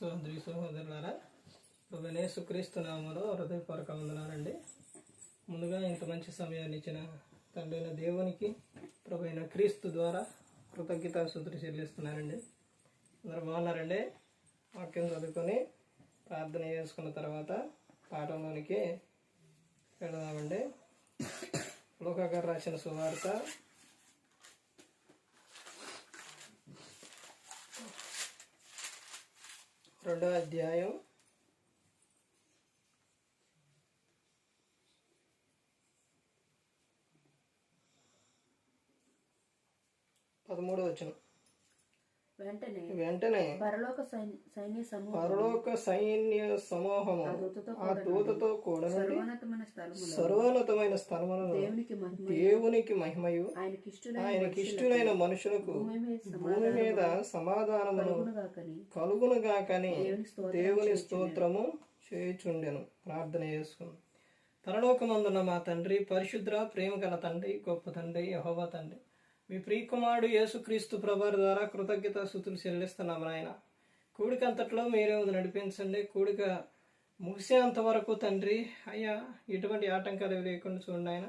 సోదరి సహోదరులారా. ప్రభునే సుక్రీస్తు నామలో హృదయపూర్వక వందనాలండి. ముందుగా ఇంత మంచి సమయాన్ని ఇచ్చిన తండ్రి దేవునికి ప్రభు అయిన క్రీస్తు ద్వారా కృతజ్ఞత సూత్రి చెల్లిస్తున్నానండి. అందరు బాగున్నారండి? వాక్యం చదువుకొని ప్రార్థన చేసుకున్న తర్వాత పాఠంలోనికి వెళదామండి. లోకాగారు రాసిన సువార్త రెండో అధ్యాయం. పదమూడో వచ్చిన వెంటనే వెంటనే పరలోక సైన్- సైన్య సమూహం పరలోక సైన్య సమూహము దూతతో ఆ దూతతో కూడా సర్వోన్నతమైన స్థలములో సర్వోన్నతమైన స్థలములను దేవునికి మహిమ దేవునికి మహిమయు. ఆయనకి ఇష్టలైన మనుషులకు భూమి మీద సమాధానమును దేవుని స్తోత్రం దేవుని స్తోత్రము చేయుచుండెను. ప్రార్థన చేసుకుంది. పరలోకమందున్న మా తండ్రి పరిశుద్ర ప్రేమ గల తండ్రి గొప్ప తండ్రి యహోవా తండ్రి. మీ ప్రియకుమారుడు యేసుక్రీస్తు ప్రభారి ద్వారా కృతజ్ఞత స్థుతులు చెల్లిస్తున్నాం నాయన. కూడికంతట్లో మీరే ఉంది నడిపించండి. కూడిక ముగిసేంత వరకు తండ్రి అయ్యా ఎటువంటి ఆటంకాలు లేకుండా చూడండి ఆయన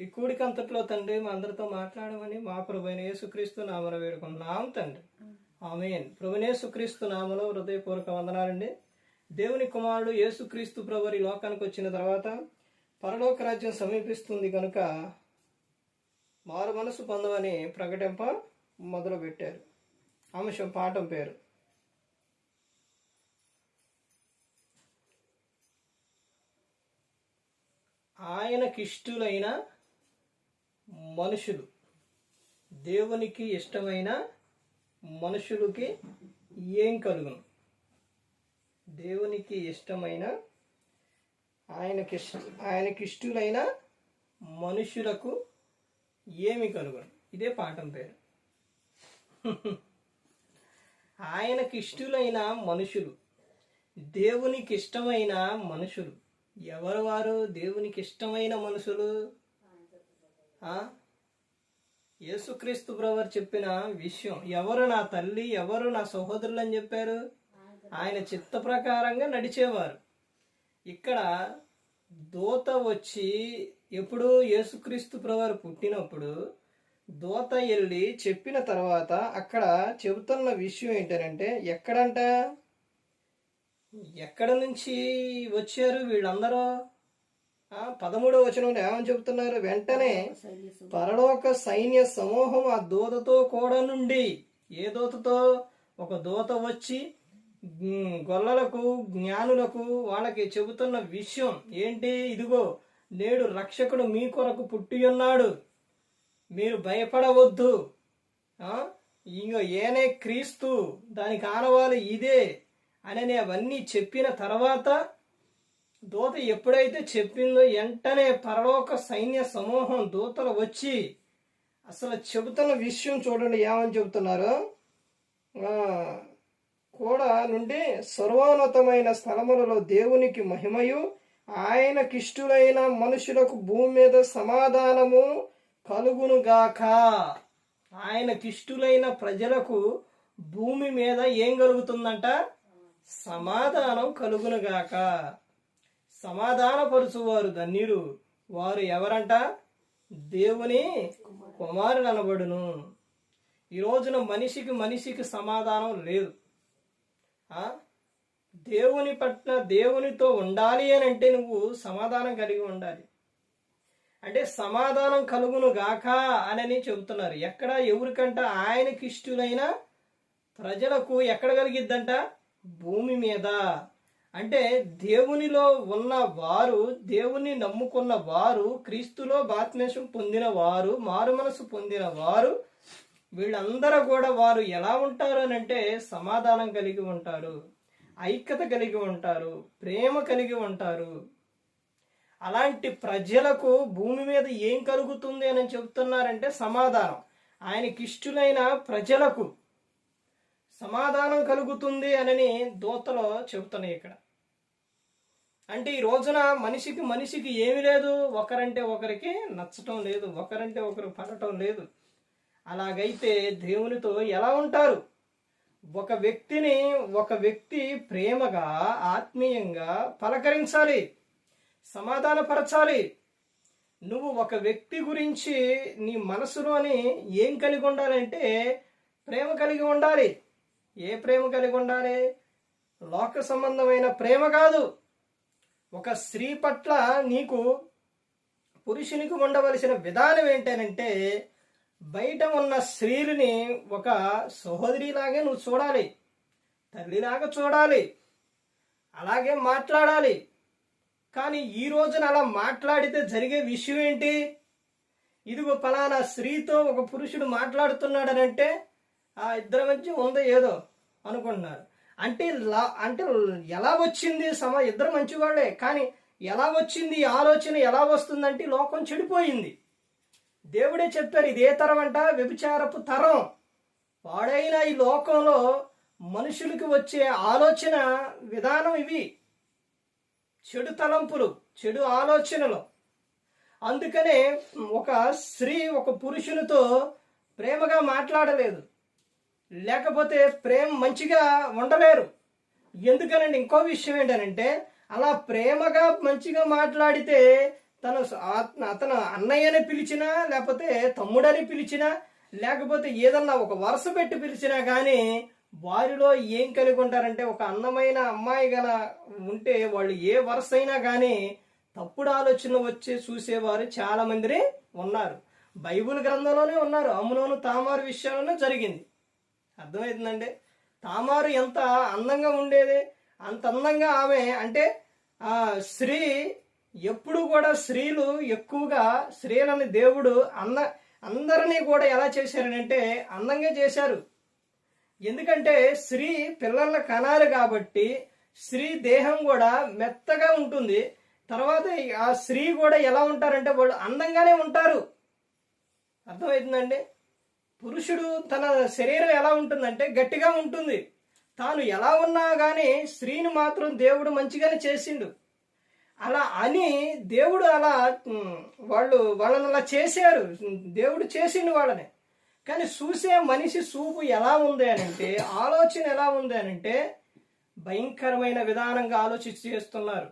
ఈ కూడికంతట్లో తండ్రి మా అందరితో మాట్లాడమని మా ప్రభు అయిన యేసుక్రీస్తు నామన వేడుకున్నాం తండ్రి. ఆమెన్. ప్రభునేసుక్రీస్తు నామలో హృదయపూర్వక వందనాలండి. దేవుని కుమారుడు యేసుక్రీస్తు ప్రభు ఈ లోకానికి వచ్చిన తర్వాత పరలోక రాజ్యం సమీపిస్తుంది కనుక మారు మనసు పొందమని ప్రకటింప మొదలు పెట్టారు అంశం పాఠం పేరు. ఆయనకిష్టులైన మనుషులు. దేవునికి ఇష్టమైన మనుషులకి ఏం కలుగును? దేవునికి ఇష్టమైన ఆయనకిష్ట ఆయనకిష్టులైన మనుషులకు ఏమి కనుగొను. ఇదే పాఠం పేరు. ఆయనకిష్టులైన మనుషులు దేవునికి ఇష్టమైన మనుషులు. ఎవరు వారు? దేవునికి ఇష్టమైన మనుషులు? యేసుక్రీస్తు బ్రవర్ చెప్పిన విషయం ఎవరు నా తల్లి ఎవరు నా సహోదరులు అని చెప్పారు? ఆయన చిత్త ప్రకారంగా నడిచేవారు. ఇక్కడ దూత వచ్చి ఎప్పుడు యేసుక్రీస్తు ప్రవారు పుట్టినప్పుడు దూత వెళ్ళి చెప్పిన తర్వాత అక్కడ చెబుతున్న విషయం ఏంటంటే ఎక్కడంట? ఎక్కడ నుంచి వచ్చారు వీళ్ళందరూ? పదమూడో పదమూడవ వచనంలో ఏమని చెబుతున్నారు? వెంటనే పరలోక సైన్య సమూహం ఆ దూతతో కూడా నుండి ఏ దూతతో? ఒక దూత వచ్చి గొల్లలకు జ్ఞానులకు వాళ్ళకి చెబుతున్న విషయం ఏంటి? ఇదిగో నేడు రక్షకుడు మీ కొరకు పుట్టి ఉన్నాడు. మీరు భయపడవద్దు. ఇంకో ఏనే క్రీస్తు దానికి ఆనవాలు ఇదే అని అవన్నీ చెప్పిన తర్వాత దూత ఎప్పుడైతే చెప్పిందో వెంటనే పరలోక సైన్య సమూహం దూతలు వచ్చి అసలు చెబుతున్న విషయం చూడండి ఏమని చెబుతున్నారు? కూడా నుండి సర్వోన్నతమైన స్థలములలో దేవునికి మహిమయు ఆయనకిష్టులైన మనుషులకు భూమి మీద సమాధానము కలుగునుగాక. ఆయనకిష్టులైన ప్రజలకు భూమి మీద ఏం కలుగుతుందంట? సమాధానం కలుగునుగాక. సమాధానపరుచువారు ధన్యులు. వారు ఎవరంట? దేవుని కుమారుడు అనబడును ఈ రోజున మనిషికి మనిషికి సమాధానం లేదు. ఆ? దేవుని పట్ల దేవునితో ఉండాలి అని అంటే నువ్వు సమాధానం కలిగి ఉండాలి. అంటే సమాధానం కలుగును గాక అని చెబుతున్నారు. ఎక్కడ ఎవరికంట ఆయనకి ఇష్టులైన ప్రజలకు ఎక్కడ కలిగిద్దంట? భూమి మీద. అంటే దేవునిలో ఉన్న వారు దేవుని నమ్ముకున్న వారు క్రీస్తులో బాత్మేషం పొందిన వారు మారు మనసు పొందిన వారు వీళ్ళందరూ కూడా వారు ఎలా ఉంటారు అని అంటే సమాధానం కలిగి ఉంటారు. ఐక్యత కలిగి ఉంటారు ప్రేమ కలిగి ఉంటారు. అలాంటి ప్రజలకు భూమి మీద ఏం కలుగుతుంది అని చెబుతున్నారంటే సమాధానం. ఆయనకిష్టులైన ప్రజలకు సమాధానం కలుగుతుంది అని దూతలో చెబుతున్నాయి ఇక్కడ. అంటే ఈ రోజున మనిషికి మనిషికి ఏమి లేదు ఒకరంటే ఒకరికి నచ్చటం లేదు ఒకరంటే ఒకరు పడటం లేదు. అలాగైతే దేవునితో ఎలా ఉంటారు? ఒక వ్యక్తిని ఒక వ్యక్తి ప్రేమగా ఆత్మీయంగా పలకరించాలి సమాధానపరచాలి. నువ్వు ఒక వ్యక్తి గురించి నీ మనసులోని ఏం కలిగి ఉండాలంటే ప్రేమ కలిగి ఉండాలి. ఏ ప్రేమ కలిగి ఉండాలి? లోక సంబంధమైన ప్రేమ కాదు. ఒక స్త్రీ పట్ల నీకు పురుషునికి ఉండవలసిన విధానం ఏంటనంటే బయట ఉన్న స్త్రీలని ఒక సహోదరిలాగే నువ్వు చూడాలి తల్లిలాగా చూడాలి అలాగే మాట్లాడాలి. కానీ ఈ రోజున అలా మాట్లాడితే జరిగే విషయం ఏంటి? ఇదిగో ఫలానా స్త్రీతో ఒక పురుషుడు మాట్లాడుతున్నాడనంటే ఆ ఇద్దరి మధ్య ఉందో ఏదో అనుకుంటున్నారు. అంటే లా- అంటే ఎలా వచ్చింది సమ ఇద్దరు మంచివాళ్ళే కానీ ఎలా వచ్చింది ఆలోచన ఎలా వస్తుందంటే లోకం చెడిపోయింది. దేవుడే చెప్పారు ఇది ఏ తరం అంట? వ్యభిచారపు తరం. వాడైన ఈ లోకంలో మనుషులకి వచ్చే ఆలోచన విధానం ఇవి. చెడు తలంపులు చెడు ఆలోచనలు. అందుకనే ఒక స్త్రీ ఒక పురుషునితో ప్రేమగా మాట్లాడలేదు. లేకపోతే ప్రేమ మంచిగా ఉండలేరు. ఎందుకనండి ఇంకో విషయం ఏంటనంటే అలా ప్రేమగా మంచిగా మాట్లాడితే తన అతను అన్నయ్య అతను పిలిచినా లేకపోతే తమ్ముడని పిలిచినా లేకపోతే ఏదన్నా ఒక వరుస పెట్టి పిలిచినా కానీ వారిలో ఏం కలిగి ఉంటారంటే ఒక అందమైన అమ్మాయి గల ఉంటే వాళ్ళు ఏ వరుస అయినా కానీ తప్పుడు ఆలోచన వచ్చి చూసేవారు చాలా మందిని ఉన్నారు. బైబిల్ గ్రంథంలోనే ఉన్నారు. అమ్ములోను తామారు విషయంలోనే జరిగింది. అర్థమవుతుందండి తామారు ఎంత అందంగా ఉండేది అంత అందంగా ఆమె అంటే ఆ స్త్రీ ఎప్పుడు కూడా స్త్రీలు ఎక్కువగా స్త్రీలని దేవుడు అన్న అందరినీ కూడా ఎలా చేశారనంటే అందంగా చేశారు. ఎందుకంటే స్త్రీ పిల్లల కనాలి కాబట్టి స్త్రీ దేహం కూడా మెత్తగా ఉంటుంది. తర్వాత ఆ స్త్రీ కూడా ఎలా ఉంటారంటే వాళ్ళు అందంగానే ఉంటారు. అర్థమవుతుందండి? పురుషుడు తన శరీరం ఎలా ఉంటుందంటే గట్టిగా ఉంటుంది. తాను ఎలా ఉన్నా కానీ స్త్రీని మాత్రం దేవుడు మంచిగానే చేసిండు. అలా అని దేవుడు అలా వాళ్ళు వాళ్ళని అలా చేశారు. దేవుడు చేసిండు వాళ్ళని. కానీ చూసే మనిషి చూపు ఎలా ఉంది అని అంటే ఆలోచన ఎలా ఉంది అని అంటే భయంకరమైన విధానంగా ఆలోచించి చేస్తున్నారు.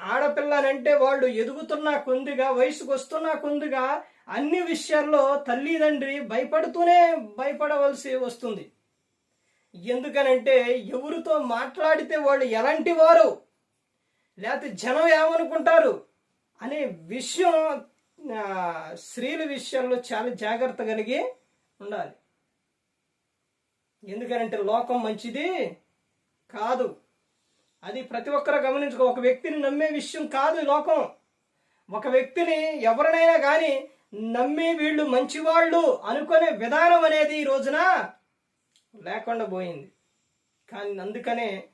ఆడపిల్లనంటే వాళ్ళు ఎదుగుతున్న కొందిగా వయసుకు వస్తున్న కొందిగా అన్ని విషయాల్లో తల్లిదండ్రి భయపడుతూనే భయపడవలసి వస్తుంది. ఎందుకనంటే ఎవరితో మాట్లాడితే వాళ్ళు ఎలాంటి వారు? లేకపోతే జనం ఏమనుకుంటారు అనే విషయం స్త్రీల విషయంలో చాలా జాగ్రత్త కలిగి ఉండాలి. ఎందుకనంటే లోకం మంచిది కాదు. అది ప్రతి ఒక్కరు గమనించుకో ఒక వ్యక్తిని నమ్మే విషయం కాదు లోకం. ఒక వ్యక్తిని ఎవరినైనా కానీ నమ్మి వీళ్ళు మంచివాళ్ళు అనుకునే విధానం అనేది ఈ రోజున లేకుండా పోయింది. కానీ అందుకనే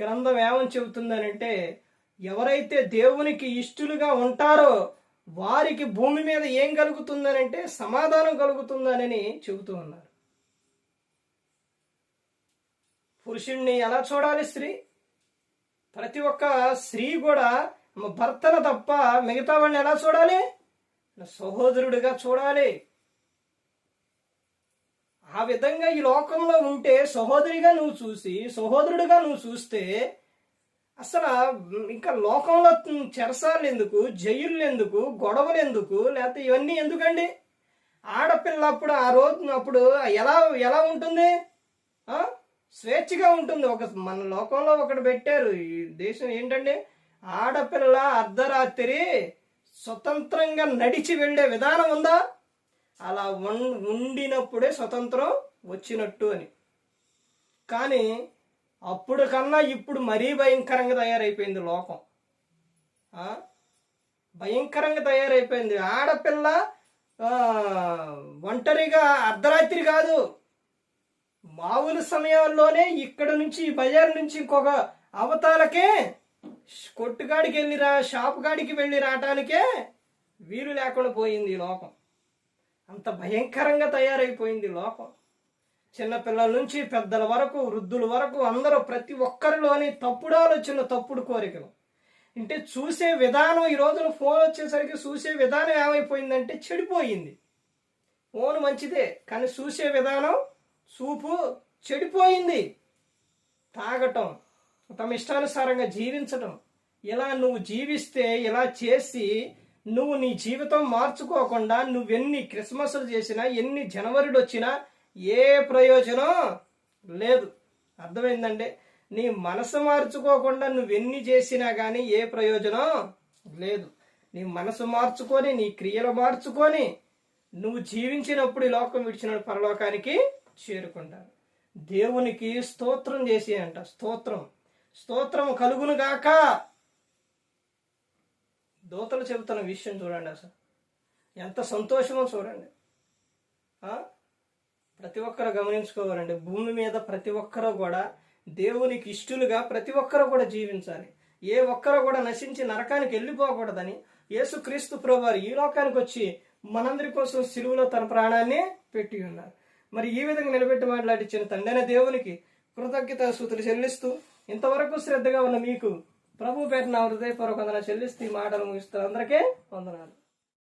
గ్రంథం ఏమని చెబుతుందనంటే ఎవరైతే దేవునికి ఇష్టలుగా ఉంటారో వారికి భూమి మీద ఏం కలుగుతుందనంటే సమాధానం కలుగుతుందనని చెబుతూ ఉన్నారు. పురుషుణ్ణి ఎలా చూడాలి స్త్రీ? ప్రతి ఒక్క స్త్రీ కూడా భర్తను తప్ప మిగతా వాళ్ళని ఎలా చూడాలి? సహోదరుడిగా చూడాలి. ఆ విధంగా ఈ లోకంలో ఉంటే సహోదరిగా నువ్వు చూసి సహోదరుడిగా నువ్వు చూస్తే అసలు ఇంకా లోకంలో చెరసాలు ఎందుకు? జైళ్ళు ఎందుకు గొడవలు ఎందుకు లేకపోతే ఇవన్నీ ఎందుకండి? ఆడపిల్ల అప్పుడు ఆ రోజు అప్పుడు ఎలా ఎలా ఉంటుంది? స్వేచ్ఛగా ఉంటుంది. ఒక మన లోకంలో ఒకటి పెట్టారు. ఈ దేశం ఏంటంటే ఆడపిల్ల అర్ధరాత్రి స్వతంత్రంగా నడిచి వెళ్ళే విధానం ఉందా? అలా ఉండినప్పుడే స్వతంత్రం వచ్చినట్టు అని. కానీ అప్పుడు కన్నా ఇప్పుడు మరీ భయంకరంగా తయారైపోయింది లోకం. భయంకరంగా తయారైపోయింది. ఆడపిల్ల ఒంటరిగా అర్ధరాత్రి కాదు. మామూలు సమయాల్లోనే ఇక్కడ నుంచి ఈ బజార్ నుంచి ఇంకొక అవతాలకే కొట్టుగాడికి వెళ్ళిరా షాప్ గాడికి వెళ్ళి రావటానికే వీలు లేకుండా పోయింది లోకం. అంత భయంకరంగా తయారైపోయింది లోకం. చిన్నపిల్లల నుంచి పెద్దల వరకు వృద్ధుల వరకు అందరూ ప్రతి ఒక్కరిలోని తప్పుడు ఆలోచనలు తప్పుడు కోరికలు. అంటే చూసే విధానం ఈ రోజున ఫోన్ వచ్చేసరికి చూసే విధానం ఏమైపోయిందంటే చెడిపోయింది. ఫోన్ మంచిదే కానీ చూసే విధానం చూపు చెడిపోయింది. తాగటం తమ ఇష్టానుసారంగా జీవించటం. ఇలా నువ్వు జీవిస్తే ఇలా చేసి నువ్వు నీ జీవితం మార్చుకోకుండా నువ్వెన్ని క్రిస్మస్లు చేసినా ఎన్ని జనవరిలు వచ్చినా ఏ ప్రయోజనం లేదు. అర్థమైందండి? నీ మనసు మార్చుకోకుండా నువ్వెన్ని చేసినా కానీ ఏ ప్రయోజనం లేదు. నీ మనసు మార్చుకొని నీ క్రియలు మార్చుకొని నువ్వు జీవించినప్పుడు ఈ లోకం విడిచిన పరలోకానికి చేరుకుంటారు. దేవునికి స్తోత్రం చేసి అంట స్తోత్రం. స్తోత్రం కలుగును గాక. దూతలు చెబుతున్న విషయం చూడండి అసలు. ఎంత సంతోషమో చూడండి. ప్రతి ఒక్కరు గమనించుకోవాలండి. భూమి మీద ప్రతి ఒక్కరు కూడా దేవునికి ఇష్టలుగా ప్రతి ఒక్కరు కూడా జీవించాలి. ఏ ఒక్కరు కూడా నశించి నరకానికి వెళ్ళిపోకూడదని యేసుక్రీస్తు ప్రభువారు ఈ లోకానికి వచ్చి మనందరి కోసం సిలువులో తన ప్రాణాన్ని పెట్టి ఉన్నారు. మరి ఈ విధంగా నిలబెట్టి మాట్లాడించిన తండ్రైన దేవునికి కృతజ్ఞత సూతులు చెల్లిస్తూ ఇంతవరకు శ్రద్ధగా ఉన్న మీకు ప్రభు పేట నా హృదయపూర్వక వందన చెల్లిస్తూ ఈ మాటలు ముగిస్తూ అందరికీ వందనాలు.